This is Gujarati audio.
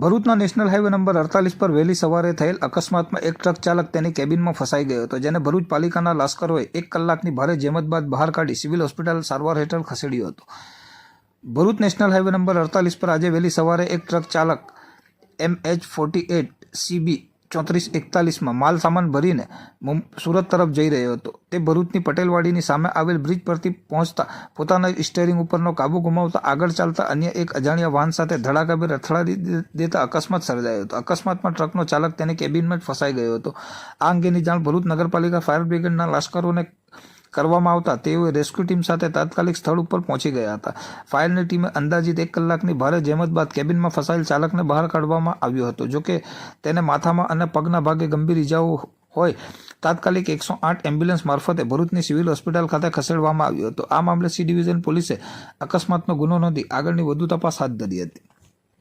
ભરૂચના નેશનલ હાઈવે નંબર અડતાલીસ પર વહેલી સવારે થયેલ અકસ્માતમાં એક ટ્રક ચાલક તેની કેબિનમાં ફસાઈ ગયો હતો, જેને ભરૂચ પાલિકાના લાશ્કરોએ એક કલાકની ભારે જેમત બાદ બહાર કાઢી સિવિલ હોસ્પિટલ સારવાર હેઠળ ખસેડ્યો હતો. ભરૂચ નેશનલ હાઈવે નંબર અડતાલીસ પર આજે વહેલી સવારે એક ટ્રક ચાલક M H forty eight CB ચોત્રીસ એકતાલીસમાં માલ સામાન ભરીને સુરત તરફ જઈ રહ્યો હતો. તે ભરૂચની પટેલવાડીની સામે આવેલ બ્રિજ પરથી પહોંચતા પોતાના સ્ટેરિંગ ઉપરનો કાબુ ગુમાવતા આગળ ચાલતા અન્ય એક અજાણ્યા વાહન સાથે ધડાકાભેર અથડાડી દેતા અકસ્માત સર્જાયો હતો. અકસ્માતમાં ટ્રકનો ચાલક તેની કેબિનમાં જ ફસાઈ ગયો હતો. આ અંગેની જાણ ભરૂચ નગરપાલિકા ફાયર બ્રિગેડના લશ્કરોને કરવામાં આવતા તેઓએ રેસ્ક્યુ ટીમ સાથે તાત્કાલિક સ્થળ ઉપર પહોંચી ગયા હતા. ફાયરની ટીમે અંદાજિત એક કલાકની ભારે જહેમત બાદ કેબિનમાં ફસાયેલ ચાલકને બહાર કાઢવામાં આવ્યો હતો. જોકે તેને માથામાં અને પગના ભાગે ગંભીર ઇજાઓ હોય, તાત્કાલિક એકસો આઠ એમ્બ્યુલન્સ મારફતે ભરૂચની સિવિલ હોસ્પિટલ ખાતે ખસેડવામાં આવ્યો હતો. આ મામલે સી ડિવિઝન પોલીસે અકસ્માતનો ગુનો નોંધી આગળની વધુ તપાસ હાથ ધરી હતી.